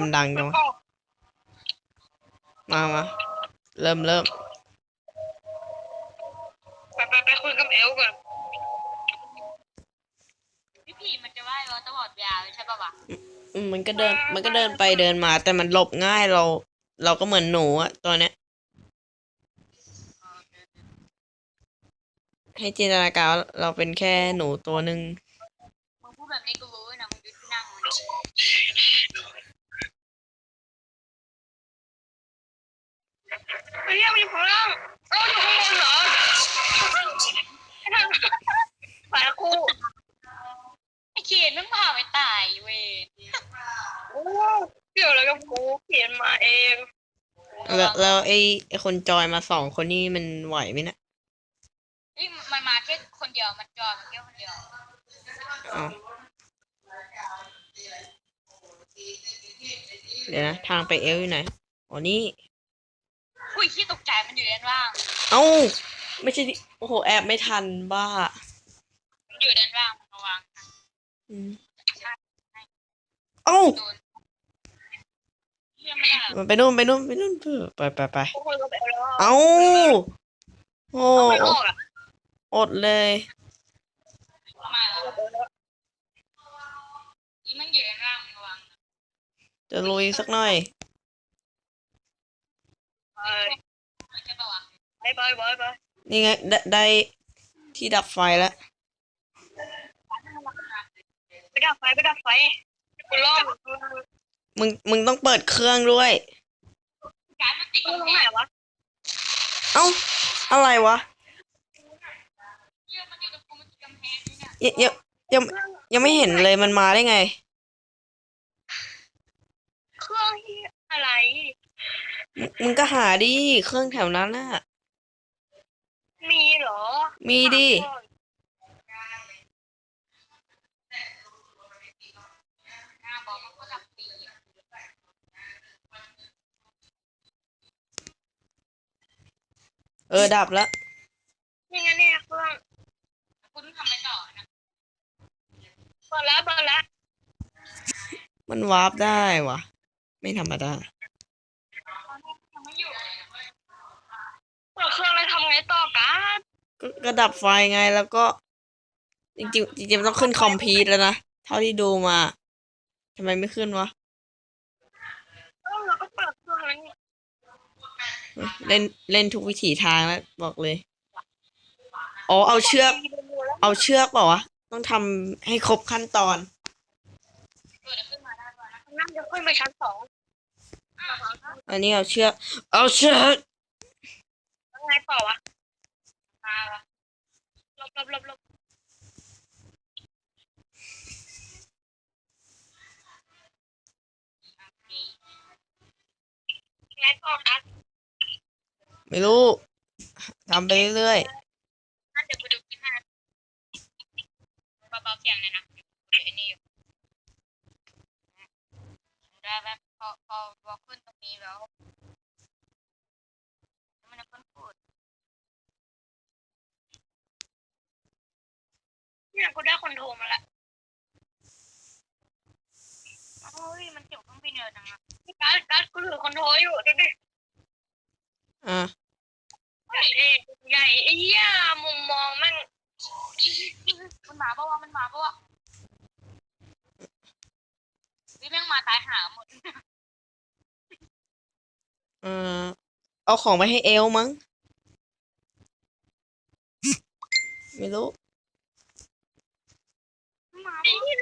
มันดังจังวะมามาเริ่มเริ่มไปไปไปคุยกับเอลก่อนพี่ผีมันจะว่ายรถตลอดยาวเลยใช่ป่าวะอืมมันก็เดิน มันก็เดินไปเดินมา แต่มันหลบง่ายเรา เราก็เหมือนหนูอะตัวเนี้ย ให้จินตนาการว่าเราเป็นแค่หนูตัวหนึ่ง มึงพูดแบบนี้กูรู้นะมึงดูที่นั่งมัน ดิเฮ้ยมีพลังเอ้าอยู่ข้างบนเหรอไปกูไอ้เขียนมึงพาไปตายเว้ยโอ้เกี่ยวอะไรกับกูเขียนมาเองแล้วแล้วไอ้ไอ้คนจอยมาสองคนนี้มันไหวไหมเนะเฮ้ยมันมาแค่คนเดียวมันจอยมันแค่คนเดียวเอาเดี๋ยวนะ ทางไปเอลอยู่ไหนอ๋อนี่ อุ้ยขี้ตกใจมันอยู่ด้านล่าง เอ้า ไม่ใช่ที่โอ้โห แอบไม่ทันบ้ามันอยู่ด้านล่างมึงระวังอืมเอ้า โดนเยี่ยมไม่ได้หรอกมันไปนู่นไปนู่นไปนู่นไปไปไปกูคุยกับเอลแล้วเอ้าโอ้ไม่ออกอะอดเลย มาแล้วอีมันอยู่ด้านล่างมึงระวังจะลุยสักหน่อย ไปมันจะป่าวะไปไปไปไปนี่ไงได้ได้ที่ดับไฟแล้วไปดับไฟไปดับไฟกูรอดมึงมึงต้องเปิดเครื่องด้วยการมันติดกูกำตรแพงไหนงวะเอ้าอะไรวะเยี่ยมมันอยู่กับกูมันติดกำแพงนี่เนี่ยยังยังยังยังไม่เห็นเลยมันมาได้ไง เครื่องที่อะไร มึงมึงก็หาดิเครื่องแถวนั้นน่ะ มีเหรอ มีดิหน้าบอกมันก็ดับปีอะเออ ดับแล้วนี่ไงเนี่ยเครื่องคุณทำไม่ต่อนะเปิดแล้วเปิดแล้วมันวาร์ปได้วะ ไม่ธรรมดา ปิดเครื่องแล้วทำไงต่อกันก็ก็ดับไฟไงแล้วก็ จริงๆจริงๆมันต้องขึ้นคอมพิวแล้วนะเท่าที่ดูมาทำไมไม่ขึ้นวะเออเราก็เปิดเครื่องแล้วนี่เล่นเล่นทุกวิถีทางแล้วบอกเลยอ๋อเอาเชือก เอาเชือกเปล่าวะต้องทำให้ครบขั้นตอนเกิดอะไรขึ้นมาได้ก่อนนะนั่งจะขึ้นไปชั้นสองอันนี้เอาเชือก เอาเชือกแล้ว ไงต่อวะมาวะหลบหลบหลบหลบไงต่อกันไม่รู้ทำไปเรื่อยน่าจะไปดูคลิปให้เบาๆเสียงเลยนะเดี๋ยวไอ้นี่อยู่ได้แบบพอพอพอขึ้นตรงนี้แล้วมันจะขึ้นพูด เนี่ยกูได้คนโทรมาแล้ว โอ้ยมันเกี่ยวเครื่องบินเยอะจังอะ การด การดกูถือคนโทรอยู่ดูดิๆอะใหญ่เองใหญ่ไอ้เหี้ยมุมมองแม่งมันมาปะวะมันมาปะวะวิแม่งมาตายหาหมดเออเอาของไปให้เอลมั้งไม่รู้มาไอ้เหี้ย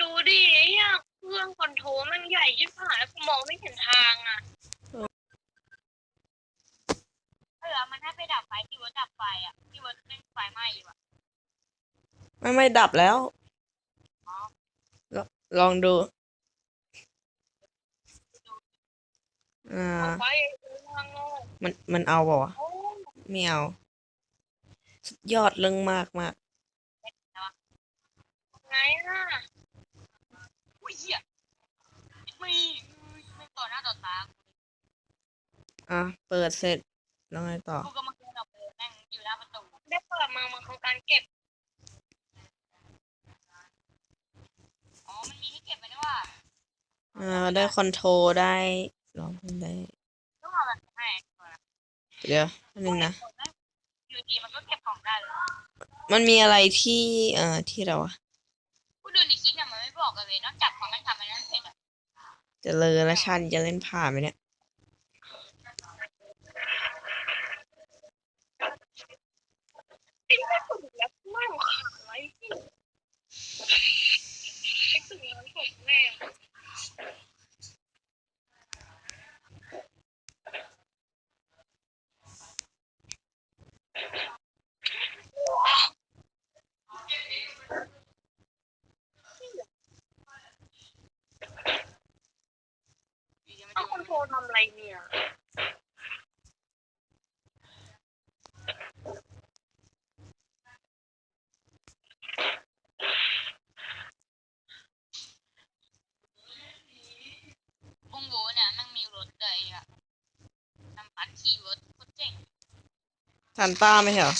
ดูดิไอ้เหี้ย เครื่องคอนโทรลแม่งใหญ่ยิ่งผ่านกูมองไม่เห็นทางอะเออมันให้ไปดับไฟที่วัดดับไฟอะที่วัดเล่นไฟไหม้อยู่อะไม่ไม่ดับแล้ว ลองลองดู อ่าไปทางโน้นมันมันเอาเปล่าวะโอ้ไม่เอาสุดยอดเรื่องมากมาก ไงน่ะ อุ้ยเหี้ยไม่ไม่ต่อหน้าต่อตาอะ เปิดเสร็จแล้วไงต่อ กูก็มาเกินออกไปแม่งอยู่หน้าประตูได้เปิดมามันของการเก็บ อ๋อ มันมีให้เก็บไว้ด้วยว่าอ่า ได้คอนโทรลได้ลองได้ ต้องเอาแบบให้เดี๋ยวอันนึงนะ อยู่ดีมันก็เก็บของได้เลยมันมีอะไรที่ เอ่อ ที่เราอะ กูดูในคลิปเนี่ยมันไม่บอกกันเลยนอกจาก จะเลอและชันจะเล่นผ่านไหมเนี่ยไอ้แม่สุดแล้วไม่ขาดอะไรไอ้สุดนั้นผมแม่ อยู่ดีมัน เอา จะ ค อนโทรลทำอะไรเนี่ยวงโวเนี่ยมันมีรถเลยอะนำปัดขี่รถโคตรเจ๋งทันต้าไหมเหรอ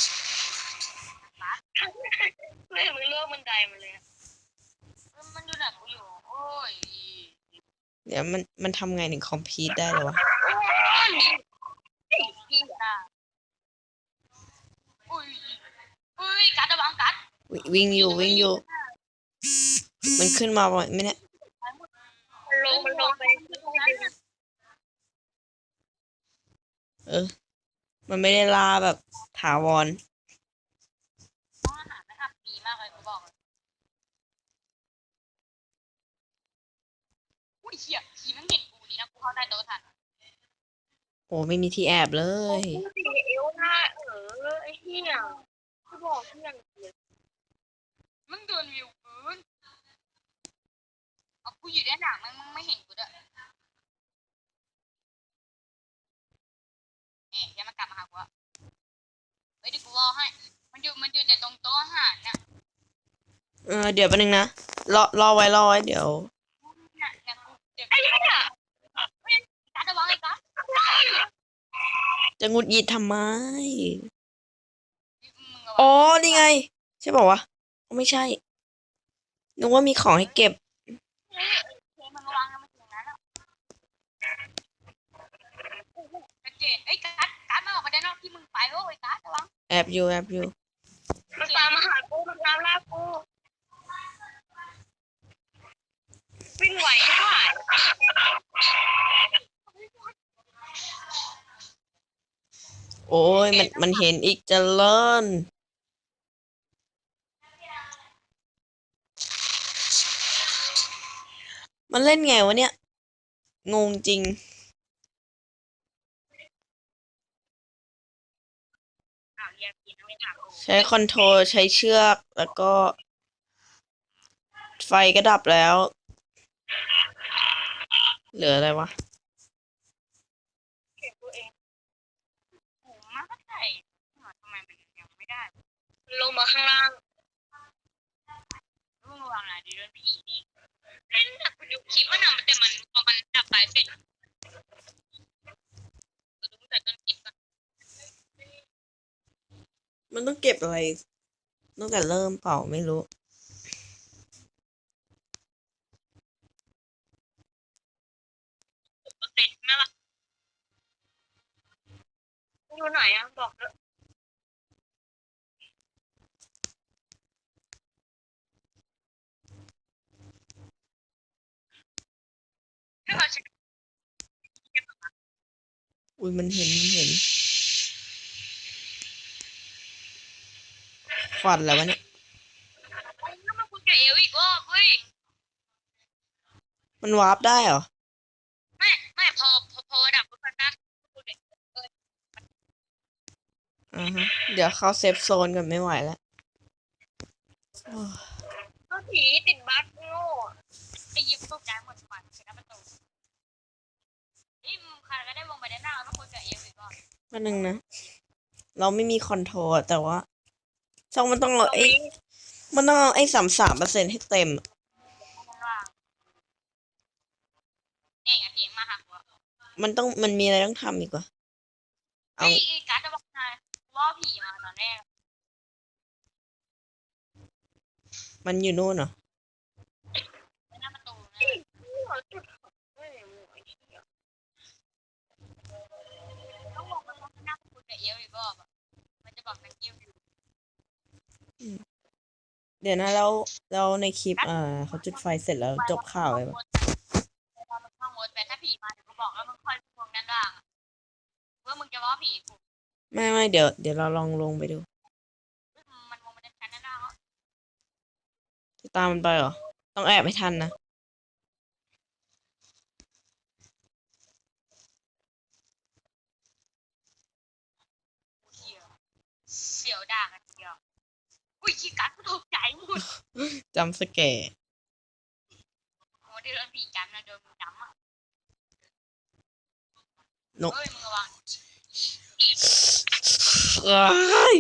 แม่มึงเลือกบันไดมาเลยอะ เออมันอยู่ไหนกูอยู่ โอ้ย เดี๋ยวมันมันทำไงถึงคอมพิวได้เลยวะพี่ตาอุ้ยอุ้ยกัดระวังกัดวิวิ่งอยู่วิ่งอยู่ มันขึ้นมาบ่อยไหมเนี่ยมันลงมันลงไปตรงนั้นน่ะเออ มันไม่ได้ล่าแบบถาวร ห้องอาหารมันอับดีมากเลยกูบอกเลยอุ้ยเหี้ยขี่มันเห็นกูดีนะกู เข้าใต้โต๊ะทันโอ้ไม่มีที่แอบเลยพูดดีเอวหน้าเออไอ้เหี้ยกูบอกเพื่อนเกลียดมึงโดนวิวปืนเอากูอยู่ด้านหลังมึงมึงไม่เห็นกูด้วยเอ๊ะยังมากลับมาหากูอะเฮ้ยเดี๋ยวกูรอให้ มันอยู่มันอยู่แต่ตรงโต๊ะอาหารน่ะ เออเดี๋ยวแป๊บนึงนะรอรอไว้รอไว้เดี๋ยว น่ะเนี่ยกูเดี๋ยว ไอ้เหี้ย การระวังไอ้กัส จะหงุดหงิดทำไมมึงระวัอ๋งอนี่ไง ใช่ป่าวะอ๋อไม่ใช่ นึกว่ามีของให้เก็บเฮ้ยมึงระวังนะมันถึงนั้นอะชัดเจนเอ้ยกัสกัสมาออกมาด้านนอกที่มึงไปเว้ยกัสระวังแอบอยู่ แอบอยู่ มันตามมาหากูมันตามล่ากูวิ่งไหวใช่ปะ โอ้ยมันมันเห็นอีกเจะเลินมันเล่นไงวะเนี่ย งงจริงอ้าวเรียกกินไม่ถามกูใช้คอนโทรลใช้เชือกแล้วก็ ไฟก็ดับแล้ว เหลืออะไรวะ เก็บตัวเอง โอ้มากใส่ทำไมมันยังไม่ได้ ลงมาข้างล่างมึงระวังนะเดี๋ยวโดนผีนี่เล่นหนักดูคลิปมันอะแต่มันพอมันดับไปเสร็จก็ดูแต่ต้นคลิปก่อนมันต้องเก็บอะไรตั้งแต่เริ่มเปล่าไม่รู้ เปอร์เซ็นต์น่ารัก อยู่ไหนอะบอกเลย ถ้าเราใช้ อุ้ยมันเห็นมันเห็นควันแล้ววะเนี่ยโอ้ยมันคุยกับเอลอีกรอบเว้ยมันวาร์ปได้เหรอ ไม่ไม่พอพอพอดับปุ๊บมันก็คุยกับอ่าฮะเดี๋ยวเข้าเซฟโซนกันไม่ไหวแล้วโอ้ยก็ผีติดบั๊กโง่ไอ้ยิมตกใจหมดทุกวันเสียหน้าประตู เฮ้ยมึงใครก็ได้วงไปด้านหน้าแล้วมาคุยกับเอลอีกรอบแป๊บนึงนะ เราไม่มีคอนโทรลอะแต่ว่าช่องมันต้องเอาไอ้มันต้องเอาไอ้สามสามเปอร์เซ็นให้เต็มอะข้างล่างนี่ไงเสียงมาหักหัวมันต้องมันมีอะไรต้องทำอีกวะเอา เฮ้ยไอ้การ์ดจะบอกนายว่าผีมาตอนแรกมันอยู่นู่นเหรอหน้าประตูนะหัวจุด รอบอะมันจะบอก thank you อยู่เดี๋ยวนะแล้วแล้วในคลิปอ่าเขาจุดไฟเสร็จแล้วจบข่าวเลยปะพอมึงข้างบนแต่ถ้าผีมาเดี๋ยวกูบอกแล้วมึงค่อยพวงด้านล่างอะว่ามึงจะว่าผีกูไม่ไม่เดี๋ยวเดี๋ยวเราลองลงไปดูมันมองมาด้านชั้นด้านล่างแล้วจะตามมันไปเหรอต้องแอบให้ทันนะ กูเชียวเสียวด่างอะเชียวอุ้ยขี้กั ดกูตกใจหมดจำสแกร์โอ้ที่โดนผีจำนะโดนมึงจำอะนกเฮ้ยมึงระวังเอ้ย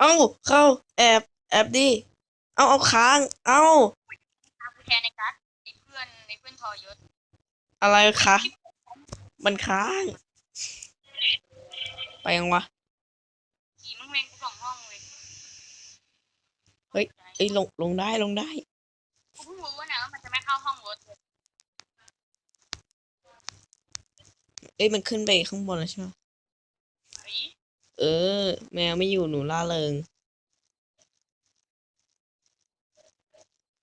เอ้าเข้าแอบแอบดิเอาเอาค้าง เอาตามกูแทนในกัดในเพื่อนในเพื่อนทอยศอะไรคะมันค้าง ไปยังวะ ผีมึงแมงกูสองห้องเลย เฮ้ยเอ้ยลงลงได้ลงได้ กูเพิ่งรู้ว่านะว่ามันจะไม่เข้าห้องรถเลยเอ้ยมันขึ้นไปข้างบนแล้วใช่ไหมเฮ้ยเออ แมวไม่อยู่หนูล่าเริง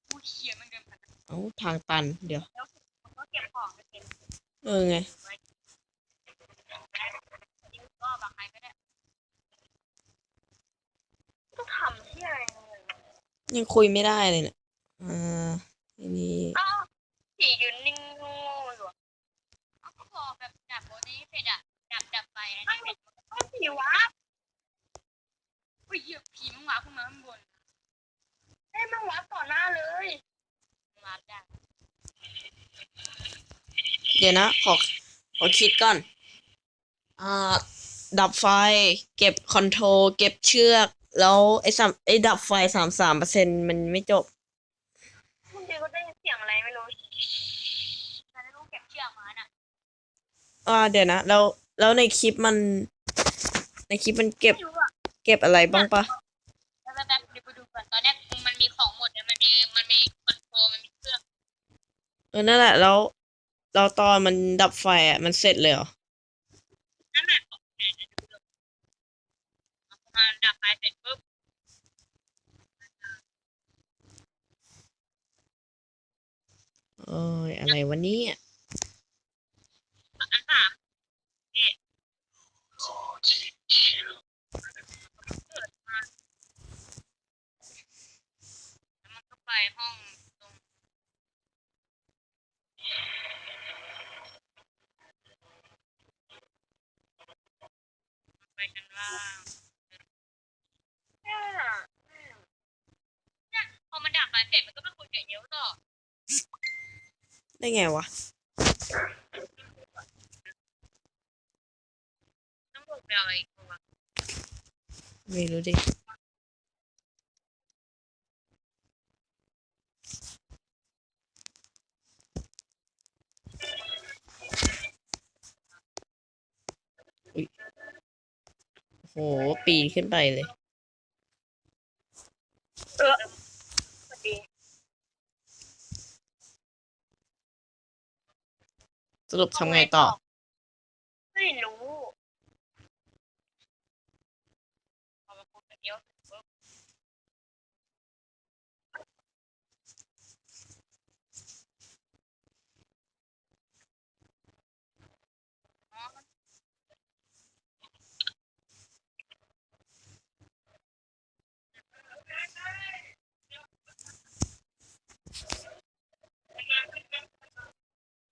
กูเขียนมันเดินผ่านเอ้าทางตัน เดี๋ยว มันก็เก็บของไปเก็บเออไง ก็บางใครก็ได้ต้องทำที่อะไรเนี่ย ยังคุยไม่ได้เลยเนี่ยอ่าทีนี้อ้าวผียืนนิ่งโง่อยู่อะเอาก็พอแบบดับโบนี้เสร็จอะดับดับไปอันนี้เสร็จอ้าวผีวะอุ้ยเหี้ยผีมึงมาขึ้นมาข้างบนให้มันวัดต่อหน้าเลย มึงมาได้เดี๋ยวนะ ขอ ขอคิดก่อน อ่า ดับไฟ เก็บคอนโทรลเก็บเชือก แล้วไอ้สามไอ้ดับไฟสามสามเปอร์เซ็นมันไม่จบบางทีก็ได้ยินเสียงอะไรไม่รู้ฉันรู้เก็บเชือกมาน่ะอ่าเดี๋ยวนะแล้วแล้วในคลิปมัน ในคลิปมันเก็บ ไม่รู้อะเก็บอะไรบ้างปะแล้วแป๊บๆเดี๋ยวกูดูก่อนตอนแรกมันมีของหมดเลยมันมีมันมีคอนโทรลมันมีเครื่อง เออนั่นแหละแล้วเราตอนมันดับไฟอะมันเสร็จเลยเหรอ นั่นแหละของแทนเดี๋ยวดูดูเอาพอมาดับไฟเสร็จปุ๊บ เอ้ยอะไรวันนี้อะไปห้องตรงไปชั้นล่าง เนี่ย พอมันดับไฟเสร็จมันก็ไปคุยกับเอลต่อ ได้ไงวะต้องบอกไปเอาอะไรอีกตัวไม่รู้ดิโห ปีนขึ้นไปเลย เออสวัสดี สรุปทำไงต่อ ไม่รู้ พอมาคุยกับเอลเสร็จปุ๊บอ๋อ ม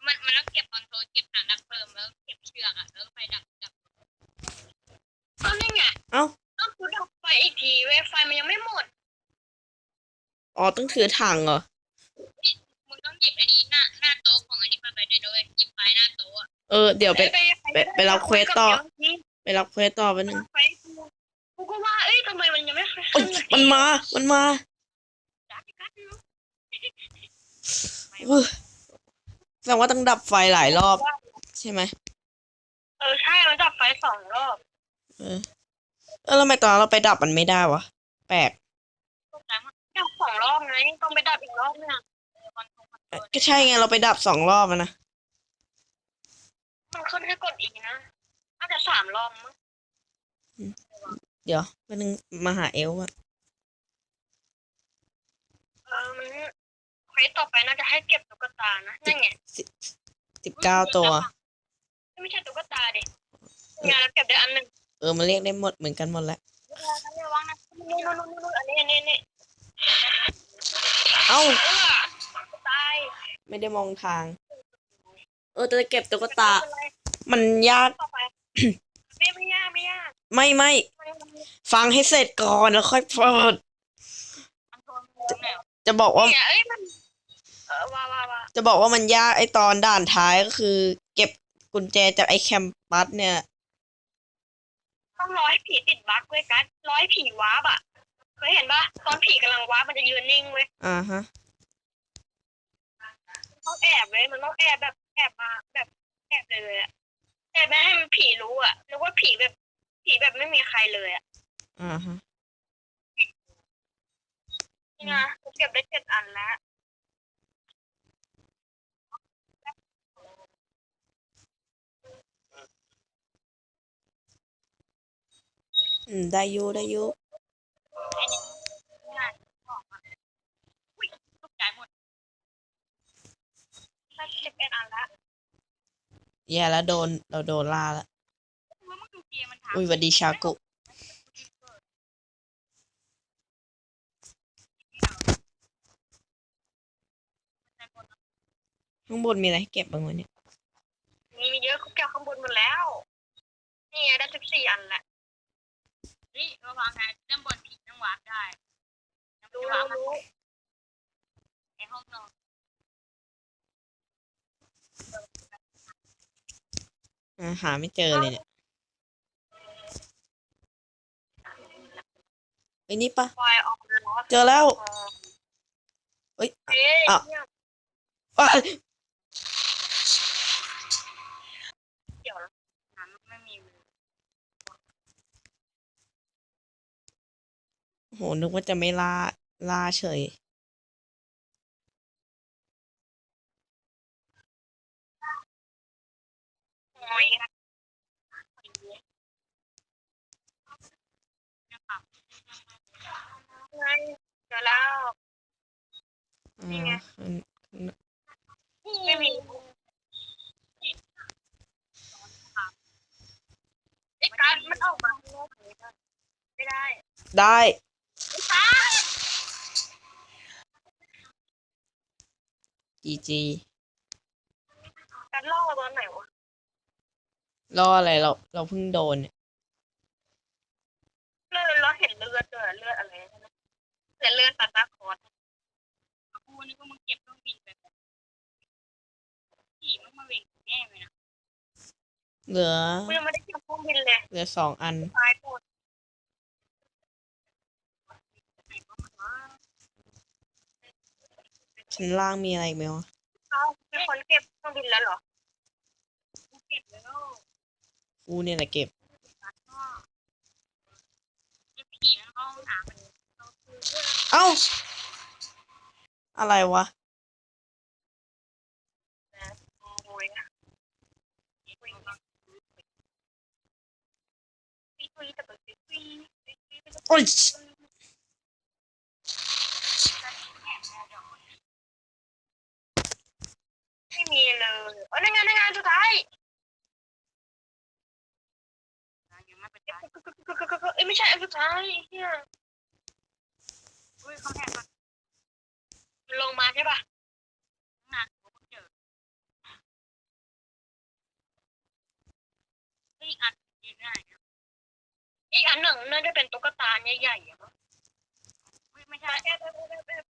ันมันต้องเก็บคอนโทรลเก็บถังดักเพลิงแล้วเก็บเชือกอะแล้วก็ไปดับดับ ก็นี่ไง เอ้า ต้องกูดับไฟอีกทีเว้ยไฟ มันยังไม่หมด อ๋อต้องถือถังเหรอ มึงต้องหยิบไอ้นี่หน้าหน้าโต๊ะของอันนี้มาไปด้วยนะเว้ยหยิบไปหน้าโต๊ะอะเออเดี๋ยวไป ไปไปรับเควสต่อกับเดี๋ยวนี้ไปรับเควสต่อไปหนึ่งไฟกูกูก็ว่า เอ้ยทำไมมันยังไม่ขึ้นโอ๊ยสักทีมันมา มันมาจัดกัดอยู่อุ๊ยแสดงว่าต้องดับไฟหลายรอบ ใช่ไหมเออใช่มันดับไฟสองรอบ เออเออแล้วทำไมตอนเราไปดับมันไม่ได้วะ แปลกตกใจมากดับสองรอบไงต้องไปดับอีกรอบนึงอะคอนโทรลคอนโทรลก็ใช่ไงเราไปดับสองรอบอะนะ มันขึ้นให้กดอีกนะน่าจะสามรอบมั้งเดี๋ยวมันนึงมาหาเอลอะเออมันเควสต่อไปน่าจะให้เก็บตุ๊กตานะนั่นไงสิบเก้าตัว ไม่ใช่ตุ๊กตาดิงานเราเก็บได้อันหนึ่งเออมันเรียกได้หมดเหมือนกันหมดแหล้วระวังนะ นู่นนู่นนู่นอันนี้อันนี้อันนี้เอ้า เออตายไม่ได้มองทาง เออจะเก็บตุ๊กตา ไม่เป็นไรมันยาก ต่อไป ไม่ไม่ยากไม่ยากไม่ไม่ไม่ไม่ฟังให้เสร็จก่อนแล้วค่อยเปิด มันโดนมันแล้วจะบอกว่า เนี่ยเอ้ยมันเออว่าว่าว่าจะบอกว่ามันยากไอตอนด่านท้ายก็คือ เก็บกุญแจจากไอแคมปัสเนี่ย ต้องรอให้ผีติดบั๊กเว้ยกัสรอให้ผีวาร์ปอะเคยเห็นปะตอนผีกำลังวาร์ปมันจะยืนนิ่งเว้ยอ่าฮะ ต้องแอบเว้ยมันต้องแอบแบบแอบมาแบบแอบเลยอะแอบไม่ให้มันผีรู้อะนึกว่าผีแบบผีแบบไม่มีใครเลยอะอ่าฮะ นี่นะกูเก็บได้เจ็ดอันแล้ว อืม ได้อยูได้อยูงานบอกมาอุ้ยตกใจหมดได้สิบเอ็ดอันแล้วแย่แล้วโดนเราโดนล่าแล้วว่ามึงดูเกมมันทำอุ้ยหวัดดีชากุข้างบนมีอะไรให้เก็บบ้างวะเนี่ยมีมีเยอะกูเก็บข้างบนหมดแล้ว นี่ไงได้สิบสี่อันแล้ วเฮ้ยระวังนะเรื่องบนผีต้องวาร์ปได้ยังรู้ไม่วารู้ร์ปรู้ในห้องนอนอ่าหาไม่เจอเลยเนี่ยไอ้ยนี่ปะไฟออกแล้วเจอแล้วอ๋อเอ้ยเอ๊ะอะ เนี่ย อ้าว เดี๋ยวนะ น้ำไม่มีมือ โห นึกว่าจะไม่ล่า ล่าเฉยโอ้ยนะครับไงเจอแล้ว อ่านี่ไงอืมไม่มีไอ้การดมันออกมาข้างนอกไม่ได้ ได้ จีจีการล่อตอนไหนวะรออะไรเราเราเพิ่งโดนเนี่ยเลือดเราเห็นเลือดเลือดเลือดอะไรนะเลือดเลือดตาตาคอร์สกูนึกว่ามึงเก็บเครื่องบินไปแบบผีมึงมาเวงแน่เลยนะเหลือกูยังไม่ได้เก็บเครื่องบินเลยเหลือสองอันตายหมด ไหนก็มันว่า ชั้นล่างมีอะไรอีกไหมวะเอ้ามีคนเก็บเครื่องบินแล้วเหรอกูเก็บแล้วกูเนี่ยแหละเก็บแล้วก็ไอ้ผีมันเข้าห้องน้ำมันเราคือเรื่องเอ้า อะไรวะ โอ้ยอะเก็บไว้บ้างปีปีแต่เป็นปีปีปีปีปีโอ๊ย ไม่มีเลยเอ๋อในงานในงานสุดท้าย ยังไม่เป็นไร เอ้ยไม่ ใช่อันสุดท้ายเฮียอุ้ยเขาแทงมามันลงมาใช่ปะตั้งนานกูเพิ่งเจอเฮ้ยอีกอันยืนได้นะอีกอันหนึ่งน่าจะเป็นตุ๊กตาใหญ่ๆอะมั้งอุ้ยไม่ใช่แอบแอบแอบแอบ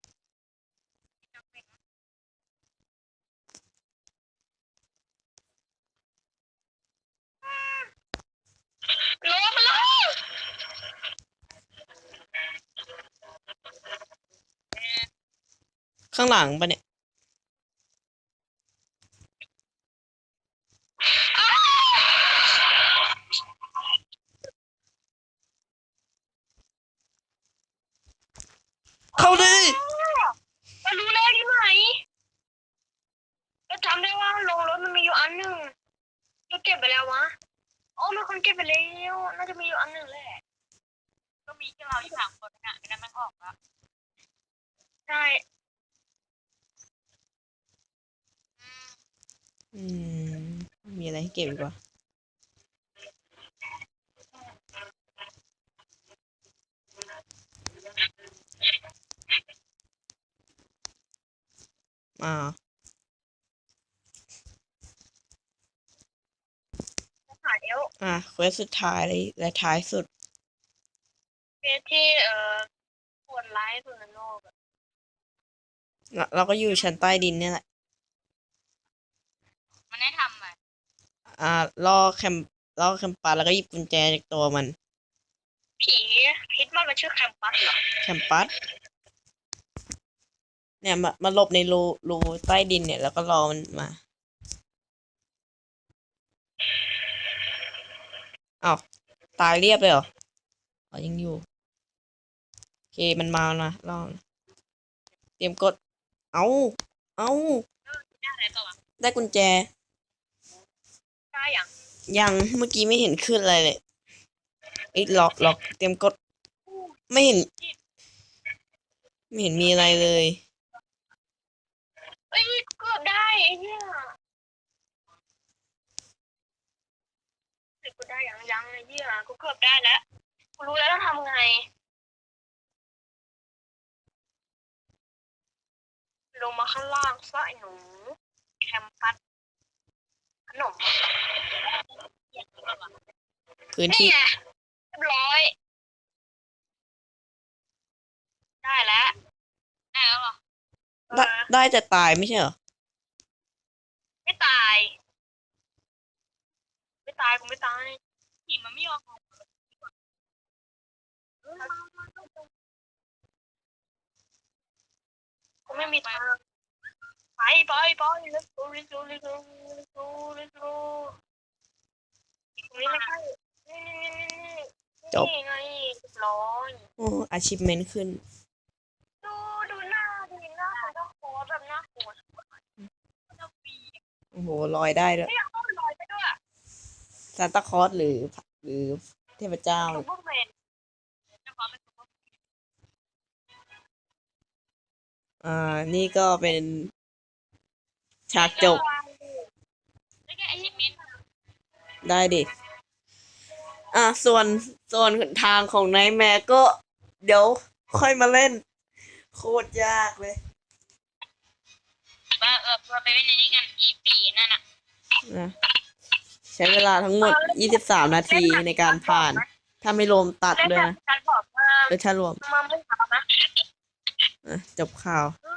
จะเป็นลงมาแล้ว ข้างหลังปะเนี่ย เข้าดิ เรารู้แล้วที่ไหนเราจำได้ว่าลงรถมันมีอยู่อันหนึ่งเราเก็บไปแล้ววะ โอ้มีคนเก็บไปแล้วน่าจะมีอยู่อันหนึ่งแหละ ก็มีแค่เราที่สามคนนะไม่นั้นมันออกแล้ว ใช่ อืม มีอะไรให้เก็บอีกวะ อ่าหายแล้วอะเควสสุดท้ายเลยและท้ายสุดเฟสที่เอ่อปวดร้ายสุดในโลกอะเราเราก็อยู่ชั้นใต้ดินเนี่ยแหละ มันได้ทำอะอ่าล่อแคมล่อแคมปัสแล้วก็หยิบกุญแจจากตัวมัน ผีคิดว่ามันชื่อแคมปัสเหรอแคมปัส เนี่ยมามาหลบในรูรูใต้ดินเนี่ยแล้วก็รอมันมาอ้าวตายเรียบเลยเหรออ๋อยังอยู่ โอเคมันมาแล้วนะลอง เตรียมกด เอาเอาได้อะไรต่อวะได้กุญแจ ได้อย่างยัง เมื่อกี้ไม่เห็นขึ้นอะไรเลยเอ้ยล็อกล็อกเตรียมกด ไม่เห็น ไม่เห็นมีอะไรเลยเอ้ยเกือบได้ไอ้เนี่ยเฮ้ยกูได้ยังยังไอ้เนี่ยกูเกือบได้แล้วกูรู้แล้วต้องทำไง ลงมาข้างล่างซะไอ้หนูแคมปัสขนมพื้นนี่ที่ไงเรียบร้อย ได้แล้วได้แล้วเหรอ ได้ได้แต่ตายไม่ใช่เหรอ ไม่ตาย ไม่ ตายกูไม่ตายผีมันไม่ยอมออกกูไม่มีทางไปไปไป let's go let's go let's go let's go let's go นี่ไม่ใช่นี่นี่นี่นี่จบ นี่ไงเรียบร้อยโอ้ achievement ขึ้น ดูดูหน้าดิหน้าเขาต้องโคตรแบบหน้าโคตรโอ้โหลอยได้ด้วยไม่อยากต้องลอยไปด้วย ซานตาคลอสหรือ หรือเทพเจ้า ซูเปอร์แมนเจ้าของเป็นตัวอ่า นี่ก็เป็นฉากจบได้แค่ achievement ได้ดิ อะ ส่วน ส่วนทางของนายแม่ก็ เดี๋ยวค่อยมาเล่น โคตรยากเลย ว่าเออเราไปเล่นในนี้กันอีปีนั่นน่ะนะ ใช้เวลาทั้งหมด 23 นาทีในการผ่าน ถ้าไม่รวมตัดเล่นด้วยแบบนะการบอกว่าหรือถ้ารวมมาไม่ถามนะอะจบข่าวม